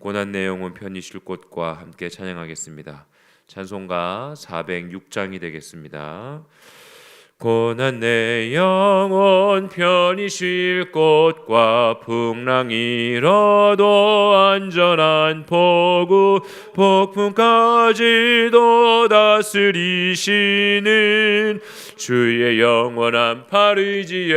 고난 내용은 편히 쉴 곳과 함께 찬양하겠습니다. 찬송가 406장이 되겠습니다. 고난 내 영혼 편히 쉴 곳과 풍랑 잃어도 안전한 포구 폭풍까지도 다스리시는 주의 영원한 팔의지에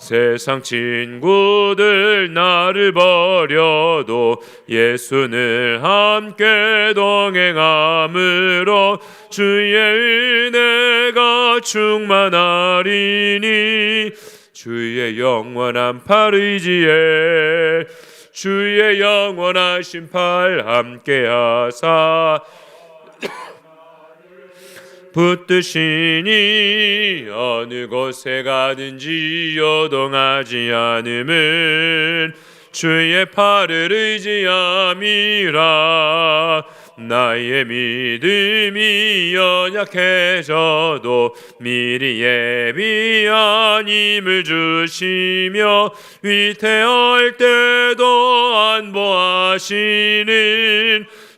세상 친구들 나를 버려도 예수를 함께 동행함으로 주의 은혜가 충만하리니 주의 영원한 팔 의지에 주의 영원하신 팔 함께 하사 붙드시니 어느 곳에 가든지 요동하지 않음은 주의 팔을 의지함이라. 나의 믿음이 연약해져도 미리 예비한 힘을 주시며 위태할 때도 안보하시는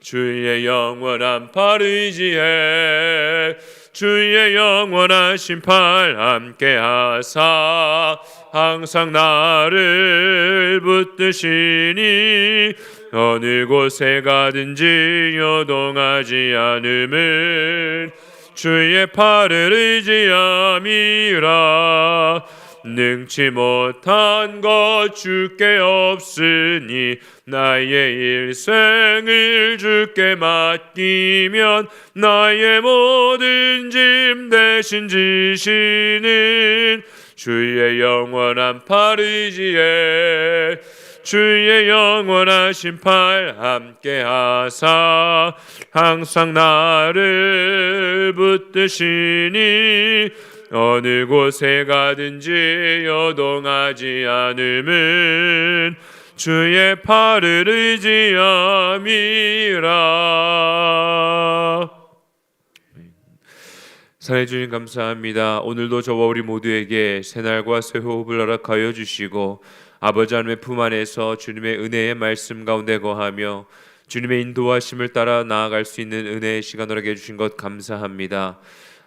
주의 영원한 팔 의지해 주의 영원하신 팔 함께 하사 항상 나를 붙드시니 어느 곳에 가든지 요동하지 않음은 주의 팔을 의지함이라 능치 못한 것 주께 없으니 나의 일생을 주께 맡기면 나의 모든 짐 대신 지시는 주의 영원한 팔 의지에 주의 영원하신 팔 함께 하사 항상 나를 붙드시니 어느 곳에 가든지 여동하지 않음은 주의 팔을 의지함이라. 사랑해 주님 감사합니다. 오늘도 저와 우리 모두에게 새날과 새 호흡을 허락하여 주시고 아버지 하나님의 품 안에서 주님의 은혜의 말씀 가운데 거하며 주님의 인도하심을 따라 나아갈 수 있는 은혜의 시간을 하게 해주신 것 감사합니다.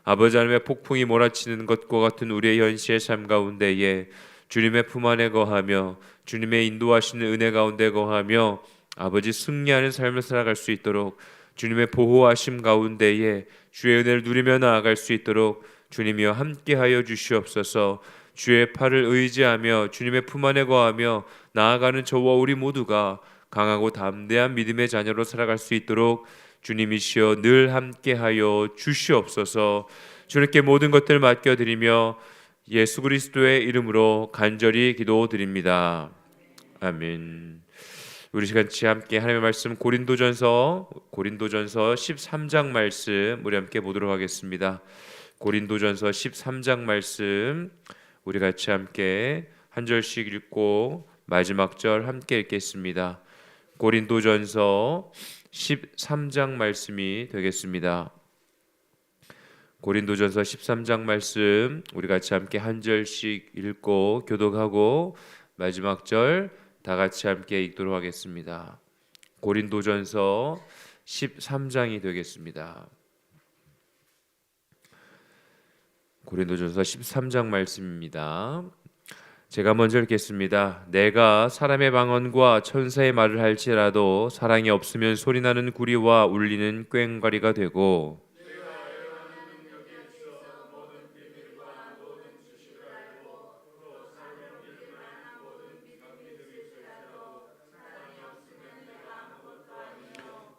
아버지 하나님의 폭풍이 몰아치는 것과 같은 우리의 현시의 삶 가운데에 주님의 품 안에 거하며 주님의 인도하시는 은혜 가운데 거하며 아버지 승리하는 삶을 살아갈 수 있도록 주님의 보호하심 가운데에 주의 은혜를 누리며 나아갈 수 있도록 주님이여 함께하여 주시옵소서. 주의 팔을 의지하며 주님의 품 안에 거하며 나아가는 저와 우리 모두가 강하고 담대한 믿음의 자녀로 살아갈 수 있도록 주님이시여 늘 함께하여 주시옵소서. 주님께 모든 것들 맡겨 드리며 예수 그리스도의 이름으로 간절히 기도드립니다. 아멘. 우리 시간치 함께 하나님의 말씀 고린도전서 고린도전서 13장 말씀 우리 함께 보도록 하겠습니다. 고린도전서 13장 말씀 우리 같이 함께 한 절씩 읽고 마지막 절 함께 읽겠습니다. 고린도전서 13장 말씀이 되겠습니다. 고린도전서 13장 말씀 우리 같이 함께 한 절씩 읽고 교독하고 마지막 절 다 같이 함께 읽도록 하겠습니다. 고린도전서 13장이 되겠습니다. 고린도전서 13장 말씀입니다. 제가 먼저 읽겠습니다. 내가 사람의 방언과 천사의 말을 할지라도 사랑이 없으면 소리나는 구리와 울리는 꽹과리가 되고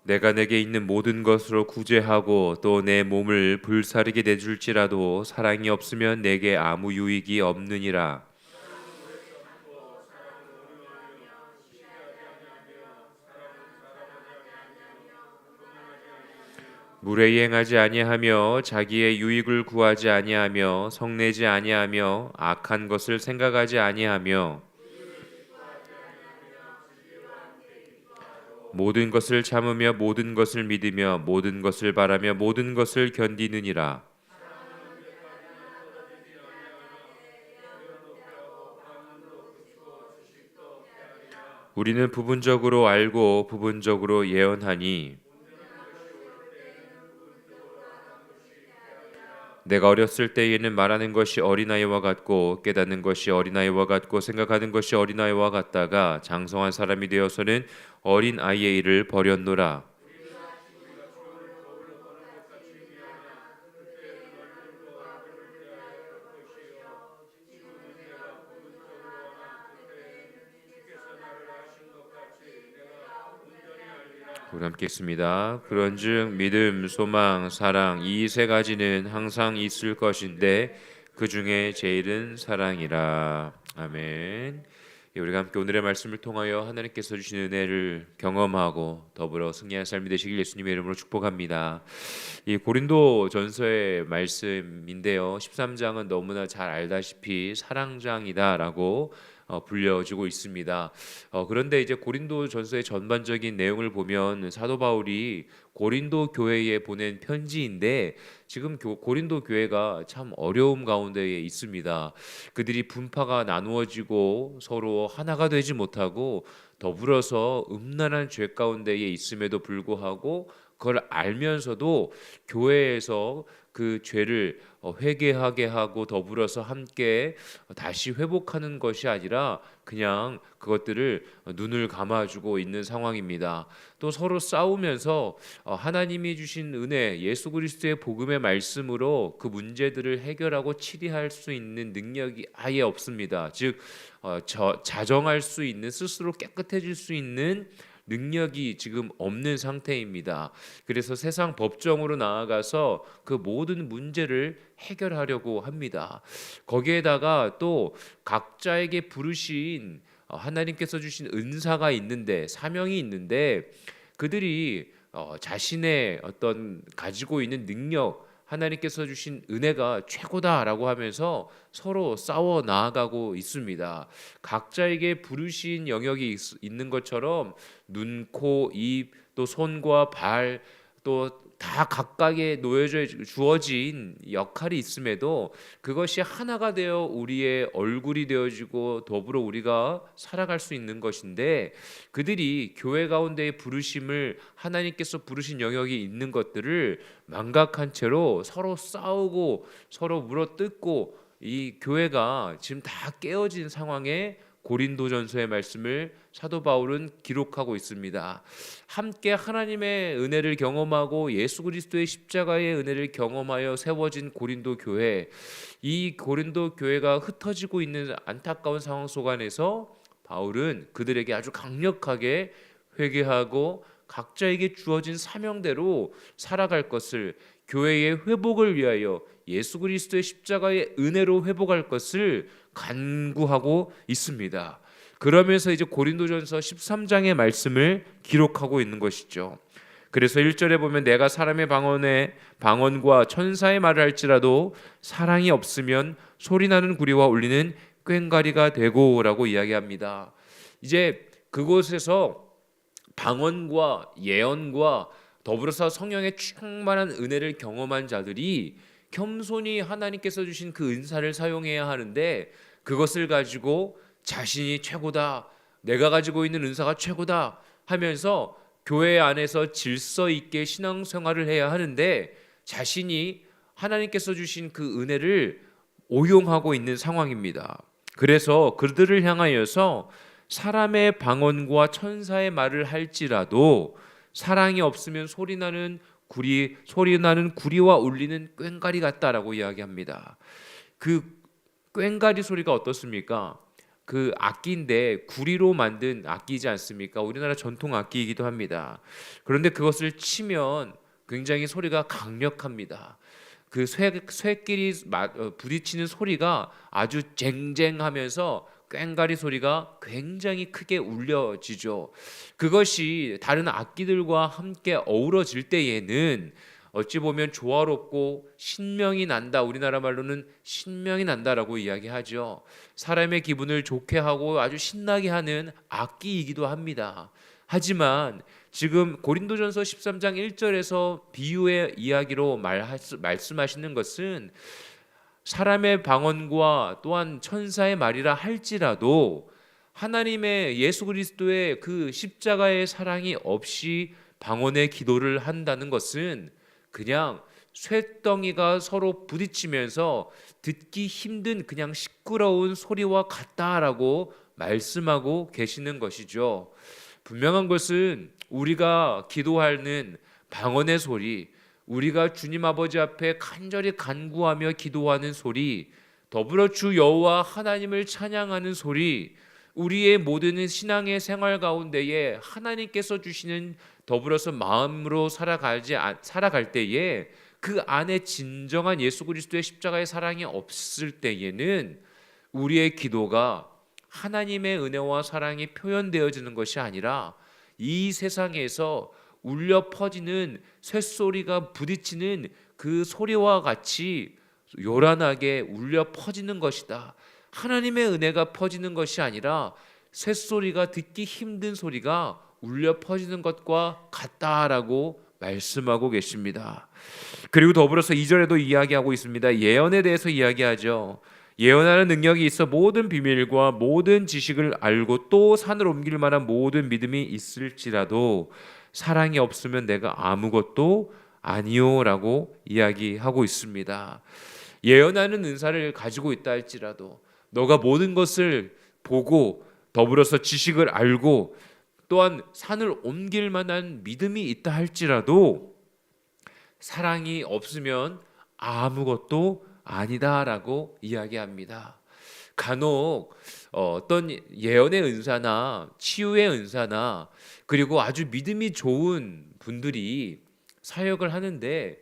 내가 내게 있는 모든 것으로 구제하고 또 내 몸을 불사르게 내줄지라도 사랑이 없으면 내게 아무 유익이 없느니라. 물에 행하지 아니하며 자기의 유익을 구하지 아니하며 성내지 아니하며 악한 것을 생각하지 아니하며 모든 것을 참으며 모든 것을 믿으며 모든 것을 바라며 모든 것을 견디느니라. 우리는 부분적으로 알고 부분적으로 예언하니 내가 어렸을 때에는 말하는 것이 어린아이와 같고 깨닫는 것이 어린아이와 같고 생각하는 것이 어린아이와 같다가 장성한 사람이 되어서는 어린아이의 일을 버렸노라. 우리 함께 있습니다. 그런즉 믿음, 소망, 사랑 이 세 가지는 항상 있을 것인데 그 중에 제일은 사랑이라. 아멘. 예, 우리가 함께 오늘의 말씀을 통하여 하나님께서 주신 은혜를 경험하고 더불어 승리한 삶이 되시길 예수님의 이름으로 축복합니다. 이 고린도 전서의 말씀인데요. 13장은 너무나 잘 알다시피 사랑장이다라고 어, 불려지고 있습니다. 어, 그런데 이제 고린도 전서의 전반적인 내용을 보면 사도 바울이 고린도 교회에 보낸 편지인데 지금 교, 고린도 교회가 참 어려움 가운데에 있습니다. 그들이 분파가 나누어지고 서로 하나가 되지 못하고 더불어서 음란한 죄 가운데에 있음에도 불구하고 그걸 알면서도 교회에서 그 죄를 어, 회개하게 하고 더불어서 함께 다시 회복하는 것이 아니라 그냥 그것들을 눈을 감아주고 있는 상황입니다. 또 서로 싸우면서 어, 하나님이 주신 은혜, 예수 그리스도의 복음의 말씀으로 그 문제들을 해결하고 치리할 수 있는 능력이 아예 없습니다. 즉 어, 자정할 수 있는 스스로 깨끗해질 수 있는 능력이 지금 없는 상태입니다. 그래서 세상 법정으로 나아가서 그 모든 문제를 해결하려고 합니다. 거기에다가 또 각자에게 부르신 어, 하나님께서 주신 은사가 있는데 사명이 있는데 그들이 어, 자신의 어떤 가지고 있는 능력 하나님께서 주신 은혜가 최고다라고 하면서 서로 싸워 나아가고 있습니다. 각자에게 부르신 영역이 있, 있는 것처럼 눈, 코, 입, 또 손과 발, 또 다 각각의 놓여져 주어진 역할이 있음에도 그것이 하나가 되어 우리의 얼굴이 되어지고 더불어 우리가 살아갈 수 있는 것인데 그들이 교회 가운데의 부르심을 하나님께서 부르신 영역이 있는 것들을 망각한 채로 서로 싸우고 서로 물어뜯고 이 교회가 지금 다 깨어진 상황에 고린도전서의 말씀을 사도 바울은 기록하고 있습니다. 함께 하나님의 은혜를 경험하고 예수 그리스도의 십자가의 은혜를 경험하여 세워진 고린도 교회. 이 고린도 교회가 흩어지고 있는 안타까운 상황 속 안에서 바울은 그들에게 아주 강력하게 회개하고 각자에게 주어진 사명대로 살아갈 것을 교회의 회복을 위하여 예수 그리스도의 십자가의 은혜로 회복할 것을 간구하고 있습니다. 그러면서 이제 고린도전서 13장의 말씀을 기록하고 있는 것이죠. 그래서 1절에 보면 내가 사람의 방언에 방언과 천사의 말을 할지라도 사랑이 없으면 소리나는 구리와 울리는 꽹가리가 되고라고 이야기합니다. 이제 그곳에서 방언과 예언과 더불어서 성령의 충만한 은혜를 경험한 자들이 겸손히 하나님께서 주신 그 은사를 사용해야 하는데 그것을 가지고 자신이 최고다. 내가 가지고 있는 은사가 최고다 하면서 교회 안에서 질서 있게 신앙생활을 해야 하는데 자신이 하나님께서 주신 그 은혜를 오용하고 있는 상황입니다. 그래서 그들을 향하여서 사람의 방언과 천사의 말을 할지라도 사랑이 없으면 소리나는 구리 소리나는 구리와 울리는 꽹가리 같다라고 이야기합니다. 그 꽹가리 소리가 어떻습니까? 그 악기인데 구리로 만든 악기이지 않습니까? 우리나라 전통 악기이기도 합니다. 그런데 그것을 치면 굉장히 소리가 강력합니다. 그 쇠, 쇠끼리 마- 어, 부딪히는 소리가 아주 쟁쟁하면서 꽹가리 소리가 굉장히 크게 울려지죠. 그것이 다른 악기들과 함께 어우러질 때에는 어찌 보면 조화롭고 신명이 난다. 우리나라 말로는 신명이 난다라고 이야기하죠. 사람의 기분을 좋게 하고 아주 신나게 하는 악기이기도 합니다. 하지만 지금 고린도전서 13장 1절에서 비유의 이야기로 말하, 말씀하시는 것은 사람의 방언과 또한 천사의 말이라 할지라도 하나님의 예수 그리스도의 그 십자가의 사랑이 없이 방언의 기도를 한다는 것은 그냥 쇠덩이가 서로 부딪히면서 듣기 힘든 그냥 시끄러운 소리와 같다라고 말씀하고 계시는 것이죠. 분명한 것은 우리가 기도하는 방언의 소리, 우리가 주님 아버지 앞에 간절히 간구하며 기도하는 소리, 더불어 주 여호와 하나님을 찬양하는 소리, 우리의 모든 신앙의 생활 가운데에 하나님께서 주시는 더불어서 마음으로 살아가지 아- 살아갈 때에 그 안에 진정한 예수 그리스도의 십자가의 사랑이 없을 때에는 우리의 기도가 하나님의 은혜와 사랑이 표현되어지는 것이 아니라 이 세상에서 울려 퍼지는 쇳소리가 부딪히는 그 소리와 같이 요란하게 울려 퍼지는 것이다. 하나님의 은혜가 퍼지는 것이 아니라 쇳소리가 듣기 힘든 소리가 울려 퍼지는 것과 같다라고 말씀하고 계십니다. 그리고 더불어서 2절에도 이야기하고 있습니다. 예언에 대해서 이야기하죠. 예언하는 능력이 있어 모든 비밀과 모든 지식을 알고 또 산을 옮길 만한 모든 믿음이 있을지라도 사랑이 없으면 내가 아무것도 아니요라고 이야기하고 있습니다. 예언하는 은사를 가지고 있다 할지라도 너가 모든 것을 보고 더불어서 지식을 알고 또한 산을 옮길 만한 믿음이 있다 할지라도 사랑이 없으면 아무것도 아니다라고 이야기합니다. 간혹 어, 어떤 예언의 은사나 치유의 은사나 그리고 아주 믿음이 좋은 분들이 사역을 하는데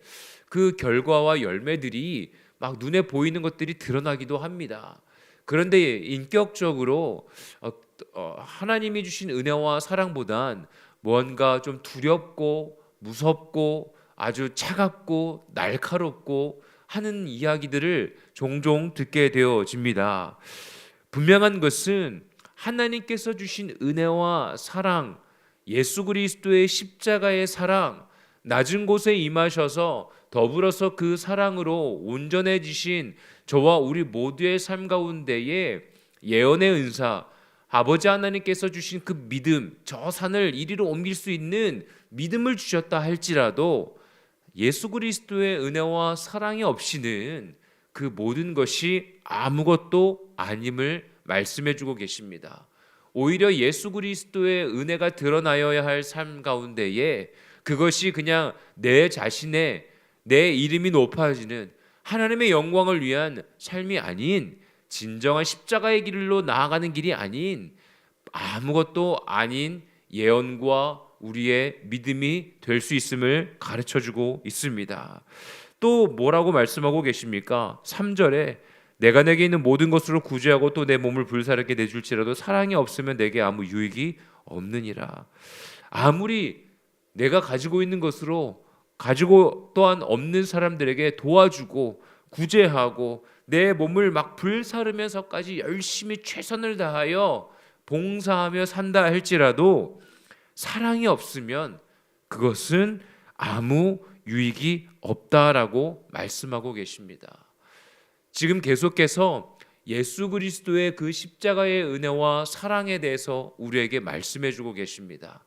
그 결과와 열매들이 막 눈에 보이는 것들이 드러나기도 합니다. 그런데 인격적으로 어, 어, 하나님이 주신 은혜와 사랑보단 뭔가 좀 두렵고 무섭고 아주 차갑고 날카롭고 하는 이야기들을 종종 듣게 되어집니다. 분명한 것은 하나님께서 주신 은혜와 사랑, 예수 그리스도의 십자가의 사랑, 낮은 곳에 임하셔서 더불어서 그 사랑으로 온전해지신 저와 우리 모두의 삶 가운데에 예언의 은사, 아버지 하나님께서 주신 그 믿음, 저 산을 이리로 옮길 수 있는 믿음을 주셨다 할지라도 예수 그리스도의 은혜와 사랑이 없이는 그 모든 것이 아무것도 아님을 말씀해 주고 계십니다. 오히려 예수 그리스도의 은혜가 드러나여야 할 삶 가운데에 그것이 그냥 내 자신의 내 이름이 높아지는 하나님의 영광을 위한 삶이 아닌 진정한 십자가의 길로 나아가는 길이 아닌 아무것도 아닌 예언과 우리의 믿음이 될 수 있음을 가르쳐 주고 있습니다. 또 뭐라고 말씀하고 계십니까? 3절에 내가 내게 있는 모든 것으로 구제하고 또 내 몸을 불사르게 내줄지라도 사랑이 없으면 내게 아무 유익이 없느니라. 아무리 내가 가지고 있는 것으로 가지고 또한 없는 사람들에게 도와주고 구제하고 내 몸을 막 불사르면서까지 열심히 최선을 다하여 봉사하며 산다 할지라도 사랑이 없으면 그것은 아무 유익이 없다라고 말씀하고 계십니다. 지금 계속해서 예수 그리스도의 그 십자가의 은혜와 사랑에 대해서 우리에게 말씀해 주고 계십니다.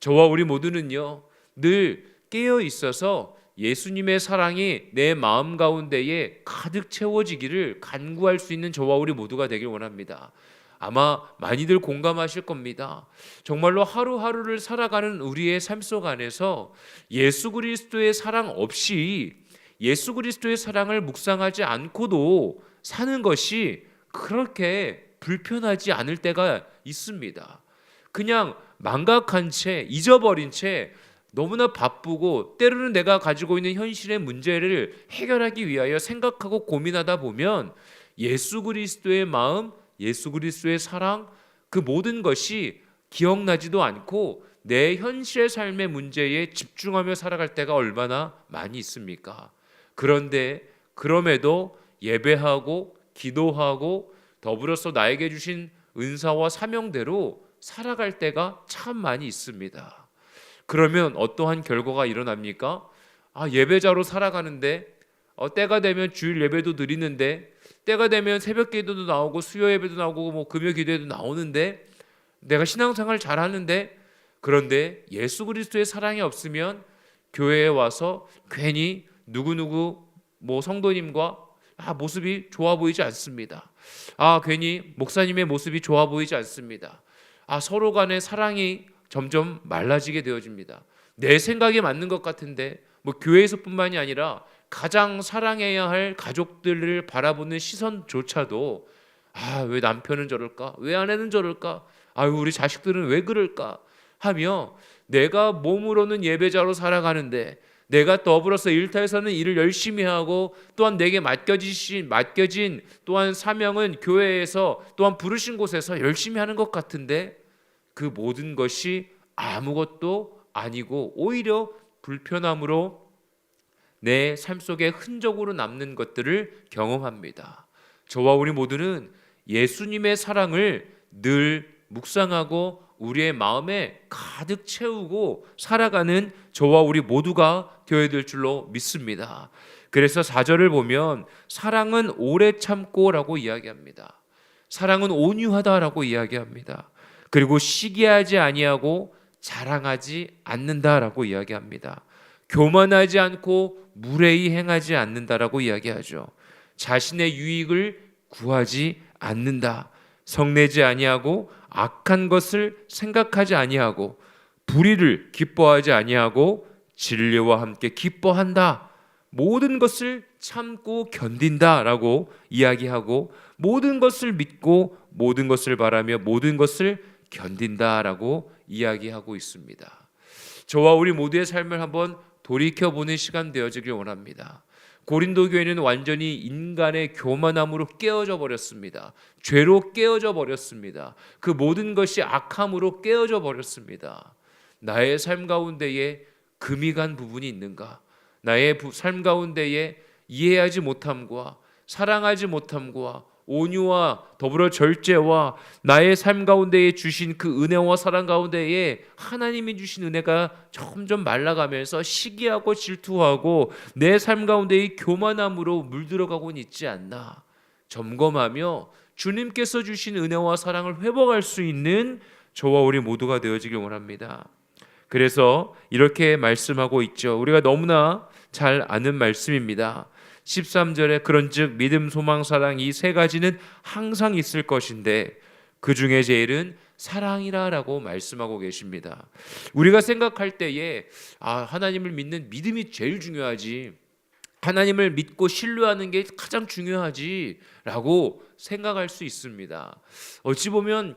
저와 우리 모두는요, 늘 깨어 있어서 예수님의 사랑이 내 마음 가운데에 가득 채워지기를 간구할 수 있는 저와 우리 모두가 되길 원합니다. 아마 많이들 공감하실 겁니다. 정말로 하루하루를 살아가는 우리의 삶 속 안에서 예수 그리스도의 사랑 없이 예수 그리스도의 사랑을 묵상하지 않고도 사는 것이 그렇게 불편하지 않을 때가 있습니다. 그냥 망각한 채 잊어버린 채 너무나 바쁘고 때로는 내가 가지고 있는 현실의 문제를 해결하기 위하여 생각하고 고민하다 보면 예수 그리스도의 마음, 예수 그리스도의 사랑 그 모든 것이 기억나지도 않고 내 현실의 삶의 문제에 집중하며 살아갈 때가 얼마나 많이 있습니까? 그런데 그럼에도 예배하고 기도하고 더불어서 나에게 주신 은사와 사명대로 살아갈 때가 참 많이 있습니다. 그러면 어떠한 결과가 일어납니까? 아, 예배자로 살아가는데 어, 때가 되면 주일 예배도 드리는데 때가 되면 새벽 기도도 나오고 수요 예배도 나오고 뭐 금요 기도에도 나오는데 내가 신앙생활 잘 하는데 그런데 예수 그리스도의 사랑이 없으면 교회에 와서 괜히 누구누구 뭐 성도님과 아, 모습이 좋아 보이지 않습니다. 아, 괜히 목사님의 모습이 좋아 보이지 않습니다. 아, 서로 간의 사랑이 점점 말라지게 되어집니다. 내 생각에 맞는 것 같은데 뭐 교회에서뿐만이 아니라 가장 사랑해야 할 가족들을 바라보는 시선조차도 아, 왜 남편은 저럴까? 왜 아내는 저럴까? 아유, 우리 자식들은 왜 그럴까? 하며 내가 몸으로는 예배자로 살아가는데 내가 더불어서 일터에서는 일을 열심히 하고 또한 내게 맡겨지신 맡겨진 또한 사명은 교회에서 또한 부르신 곳에서 열심히 하는 것 같은데 그 모든 것이 아무것도 아니고 오히려 불편함으로 내 삶 속에 흔적으로 남는 것들을 경험합니다. 저와 우리 모두는 예수님의 사랑을 늘 묵상하고 우리의 마음에 가득 채우고 살아가는 저와 우리 모두가 되어야 될 줄로 믿습니다. 그래서 4절을 보면 사랑은 오래 참고라고 이야기합니다. 사랑은 온유하다라고 이야기합니다. 그리고 시기하지 아니하고 자랑하지 않는다라고 이야기합니다. 교만하지 않고 무례히 행하지 않는다라고 이야기하죠. 자신의 유익을 구하지 않는다. 성내지 아니하고 악한 것을 생각하지 아니하고 불의를 기뻐하지 아니하고 진리와 함께 기뻐한다. 모든 것을 참고 견딘다라고 이야기하고 모든 것을 믿고 모든 것을 바라며 모든 것을 견딘다라고 이야기하고 있습니다. 저와 우리 모두의 삶을 한번 돌이켜 보는 시간 되어지길 원합니다. 고린도 교회는 완전히 인간의 교만함으로 깨어져 버렸습니다. 죄로 깨어져 버렸습니다. 그 모든 것이 악함으로 깨어져 버렸습니다. 나의 삶 가운데에 금이 간 부분이 있는가? 나의 삶 가운데에 이해하지 못함과 사랑하지 못함과 온유와 더불어 절제와 나의 삶 가운데에 주신 그 은혜와 사랑 가운데에 하나님이 주신 은혜가 점점 말라가면서 시기하고 질투하고 내 삶 가운데의 교만함으로 물들어가곤 있지 않나 점검하며 주님께서 주신 은혜와 사랑을 회복할 수 있는 저와 우리 모두가 되어지길 원합니다. 그래서 이렇게 말씀하고 있죠. 우리가 너무나 잘 아는 말씀입니다. 13절에 그런즉 믿음 소망 사랑 이 세 가지는 항상 있을 것인데 그 중에 제일은 사랑이라라고 말씀하고 계십니다. 우리가 생각할 때에 아 하나님을 믿는 믿음이 제일 중요하지. 하나님을 믿고 신뢰하는 게 가장 중요하지라고 생각할 수 있습니다. 어찌 보면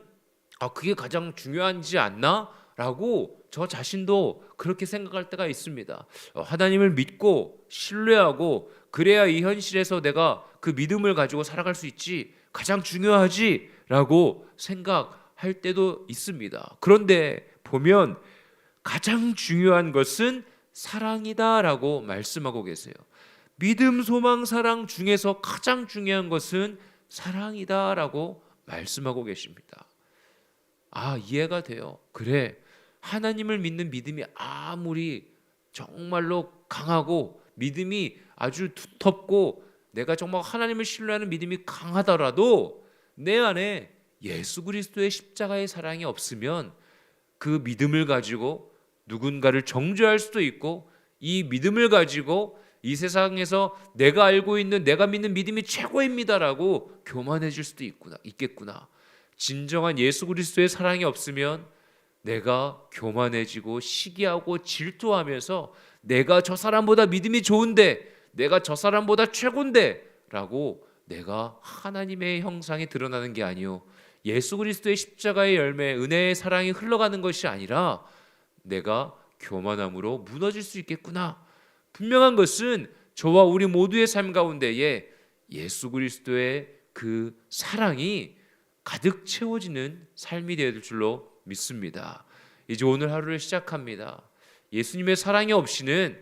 아 그게 가장 중요하지 않나 라고 저 자신도 그렇게 생각할 때가 있습니다. 어, 하나님을 믿고 신뢰하고 그래야 이 현실에서 내가 그 믿음을 가지고 살아갈 수 있지 가장 중요하지라고 생각할 때도 있습니다. 그런데 보면 가장 중요한 것은 사랑이다라고 말씀하고 계세요. 믿음, 소망, 사랑 중에서 가장 중요한 것은 사랑이다라고 말씀하고 계십니다. 아, 이해가 돼요. 그래. 하나님을 믿는 믿음이 아무리 정말로 강하고 믿음이 아주 두텁고 내가 정말 하나님을 신뢰하는 믿음이 강하더라도 내 안에 예수 그리스도의 십자가의 사랑이 없으면 그 믿음을 가지고 누군가를 정죄할 수도 있고 이 믿음을 가지고 이 세상에서 내가 알고 있는 내가 믿는 믿음이 최고입니다라고 교만해질 수도 있구나 있겠구나. 진정한 예수 그리스도의 사랑이 없으면 내가 교만해지고 시기하고 질투하면서 내가 저 사람보다 믿음이 좋은데 내가 저 사람보다 최고인데라고 내가 하나님의 형상이 드러나는 게 아니요 예수 그리스도의 십자가의 열매 은혜의 사랑이 흘러가는 것이 아니라 내가 교만함으로 무너질 수 있겠구나. 분명한 것은 저와 우리 모두의 삶 가운데에 예수 그리스도의 그 사랑이 가득 채워지는 삶이 되어야 될 줄로 믿습니다. 이제 오늘 하루를 시작합니다. 예수님의 사랑이 없이는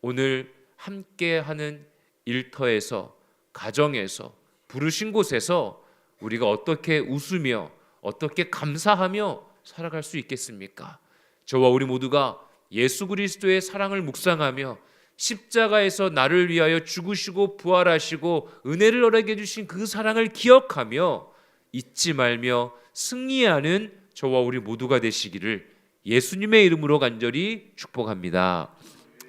오늘 함께 하는 일터에서 가정에서 부르신 곳에서 우리가 어떻게 웃으며 어떻게 감사하며 살아갈 수 있겠습니까? 저와 우리 모두가 예수 그리스도의 사랑을 묵상하며 십자가에서 나를 위하여 죽으시고 부활하시고 은혜를 허락해 주신 그 사랑을 기억하며 잊지 말며 승리하는 저와 우리 모두가 되시기를 예수님의 이름으로 간절히 축복합니다.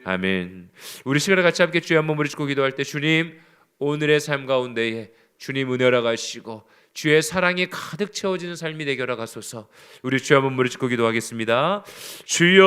아멘. 우리 시간을 같이 함께 주의 한번 부르짖고 기도할 때 주님 오늘의 삶 가운데에 주님 은혜라 가시고 주의 사랑이 가득 채워지는 삶이 되게 하라 가소서. 우리 주의 한번 부르짖고 기도하겠습니다. 주여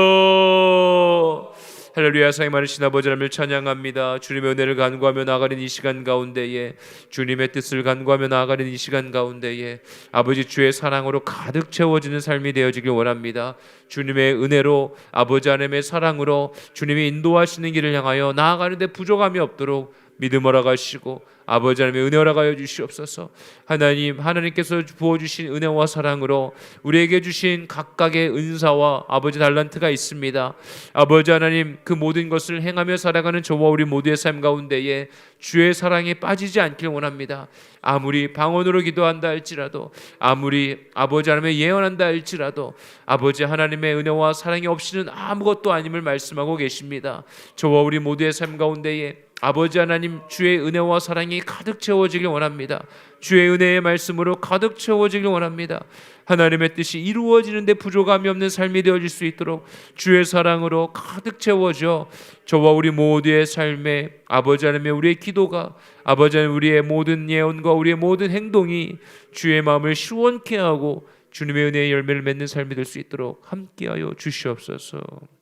할렐루야 사랑이 많으신 아버지 하나님을 찬양합니다. 주님의 은혜를 간구하며 나아가는 이 시간 가운데에 주님의 뜻을 간구하며 나아가는 이 시간 가운데에 아버지 주의 사랑으로 가득 채워지는 삶이 되어지길 원합니다. 주님의 은혜로 아버지 하나님의 사랑으로 주님이 인도하시는 길을 향하여 나아가는데 부족함이 없도록 믿음 허락하시고 아버지 하나님의 은혜 허락하여 주시옵소서. 하나님 하나님께서 부어 주신 은혜와 사랑으로 우리에게 주신 각각의 은사와 아버지 달란트가 있습니다. 아버지 하나님 그 모든 것을 행하며 살아가는 저와 우리 모두의 삶 가운데에 주의 사랑에 빠지지 않길 원합니다. 아무리 방언으로 기도한다 할지라도 아무리 아버지 하나님의 예언한다 할지라도 아버지 하나님의 은혜와 사랑이 없이는 아무것도 아님을 말씀하고 계십니다. 저와 우리 모두의 삶 가운데에 아버지 하나님 주의 은혜와 사랑이 가득 채워지길 원합니다. 주의 은혜의 말씀으로 가득 채워지길 원합니다. 하나님의 뜻이 이루어지는데 부족함이 없는 삶이 되어질 수 있도록 주의 사랑으로 가득 채워져 저와 우리 모두의 삶에 아버지 하나님의 우리의 기도가 아버지 하나님 우리의 모든 예언과 우리의 모든 행동이 주의 마음을 시원케 하고 주님의 은혜의 열매를 맺는 삶이 될 수 있도록 함께하여 주시옵소서.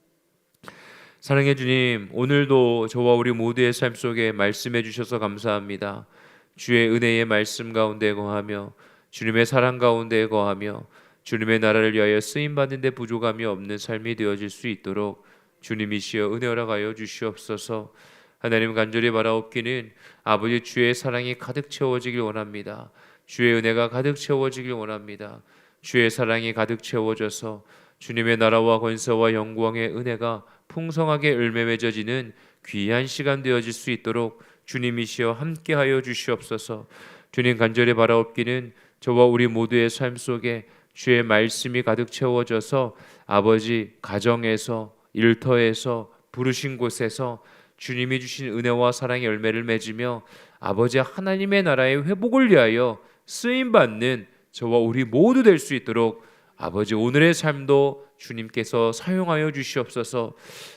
사랑해 주님, 오늘도 저와 우리 모두의 삶 속에 말씀해 주셔서 감사합니다. 주의 은혜의 말씀 가운데 거하며 주님의 사랑 가운데 거하며 주님의 나라를 위하여 쓰임 받는 데 부족함이 없는 삶이 되어질 수 있도록 주님이시여 은혜 허락하여 주시옵소서. 하나님 간절히 바라옵기는 아버지 주의 사랑이 가득 채워지길 원합니다. 주의 은혜가 가득 채워지길 원합니다. 주의 사랑이 가득 채워져서 주님의 나라와 권세와 영광의 은혜가 풍성하게 열매 맺어지는 귀한 시간 되어질 수 있도록 주님이시여 함께하여 주시옵소서. 주님 간절히 바라옵기는 저와 우리 모두의 삶 속에 주의 말씀이 가득 채워져서 아버지 가정에서 일터에서 부르신 곳에서 주님이 주신 은혜와 사랑의 열매를 맺으며 아버지 하나님의 나라의 회복을 위하여 쓰임 받는 저와 우리 모두 될 수 있도록 아버지 오늘의 삶도 주님께서 사용하여 주시옵소서.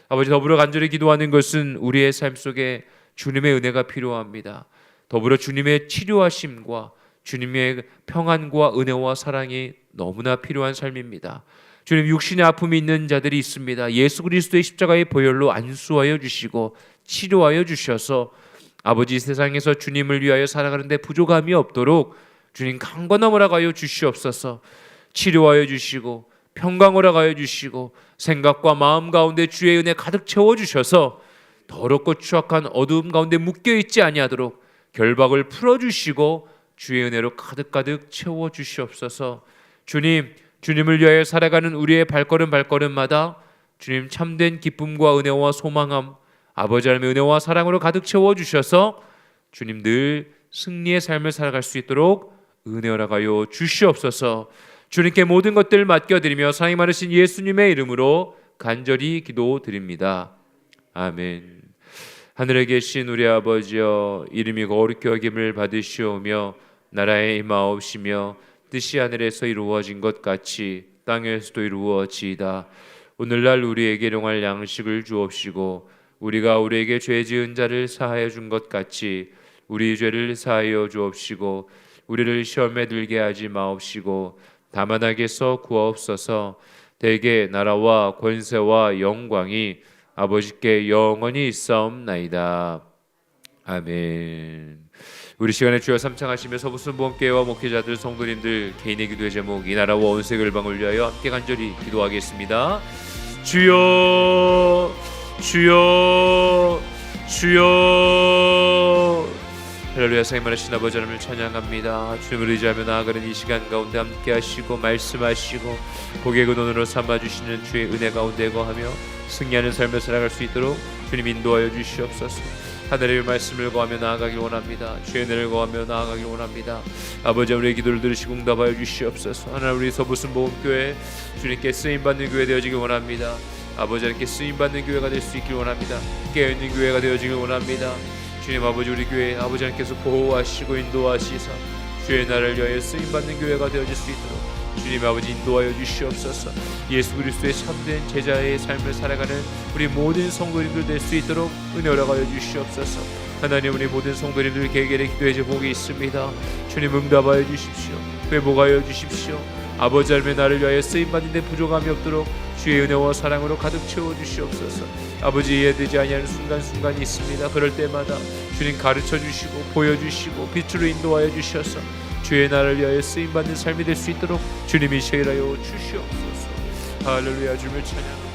아버지 더불어 간절히 기도하는 것은 우리의 삶 속에 주님의 은혜가 필요합니다. 더불어 주님의 치료하심과 주님의 평안과 은혜와 사랑이 너무나 필요한 삶입니다. 주님 육신의 아픔이 있는 자들이 있습니다. 예수 그리스도의 십자가의 보혈로 안수하여 주시고 치료하여 주셔서 아버지 세상에서 주님을 위하여 살아가는데 부족함이 없도록 주님 강건함을 하여 주시옵소서. 치료하여 주시고 평강을 하여 주시고 생각과 마음 가운데 주의 은혜 가득 채워 주셔서 더럽고 추악한 어두움 가운데 묶여 있지 아니하도록 결박을 풀어 주시고 주의 은혜로 가득가득 채워 주시옵소서. 주님, 주님을 위하여 살아가는 우리의 발걸음 발걸음마다 주님 참된 기쁨과 은혜와 소망함 아버지 하나님의 은혜와 사랑으로 가득 채워 주셔서 주님 늘 승리의 삶을 살아갈 수 있도록 은혜 허락하여 주시옵소서. 주님께 모든 것들을 맡겨드리며 사랑이 많으신 예수님의 이름으로 간절히 기도드립니다. 아멘. 하늘에 계신 우리 아버지여 이름이 거룩히 여김을 받으시오며 나라의 임하옵시며 뜻이 하늘에서 이루어진 것 같이 땅에서도 이루어지이다 오늘날 우리에게 일용할 양식을 주옵시고 우리가 우리에게 죄 지은 자를 사하여 준 것 같이 우리 죄를 사하여 주옵시고 우리를 시험에 들게 하지 마옵시고 다만 악에서 구하옵소서 대개 나라와 권세와 영광이 아버지께 영원히 있사옵나이다. 아멘. 우리 시간에 주여 삼창하시며 서부순 보험교회와 목회자들 성도님들 개인의 기도의 제목 이 나라와 원색 열방을 위하여 함께 간절히 기도하겠습니다. 주여 주여 주여 할렐루야 사임하신 아버지 하나님을 찬양합니다. 주님을 의지하며 나아가는 이 시간 가운데 함께 하시고 말씀하시고 복의 근원으로 삼아주시는 주의 은혜 가운데 거하며 승리하는 삶을 살아갈 수 있도록 주님 인도하여 주시옵소서. 하늘의 말씀을 거하며 나아가길 원합니다. 주의 은혜를 거하며 나아가길 원합니다. 아버지 우리의 기도를 들으시고 응답하여 주시옵소서. 하나님 우리 서부순 보험교회 주님께 쓰임받는 교회 되어지길 원합니다. 아버지 하나님께 쓰임받는 교회가 될 수 있길 원합니다. 깨어있는 교회가 되어지길 원합니다. 주님 아버지 우리 교회 아버지 하나님께서 보호하시고 인도하시사 주의 나라를 위하여 쓰임받는 교회가 되어질 수 있도록 주님 아버지 인도하여 주시옵소서. 예수 그리스도의 참된 제자의 삶을 살아가는 우리 모든 성도님들 될 수 있도록 은혜 허락하여 주시옵소서. 하나님 우리 모든 성도님들 개개의 기도의 제목이 있습니다. 주님 응답하여 주십시오. 회복하여 주십시오. 아버지 하나님의 나를 위하여 쓰임받는 데 부족함이 없도록 주의 은혜와 사랑으로 가득 채워 주시옵소서. 아버지 이해되지 아니하는 순간순간이 있습니다. 그럴 때마다 주님 가르쳐 주시고 보여 주시고 빛으로 인도하여 주셔서 주의 나를 위하여 쓰임 받는 삶이 될 수 있도록 주님이 세일하여 주시옵소서. 할렐루야 주님을 찬양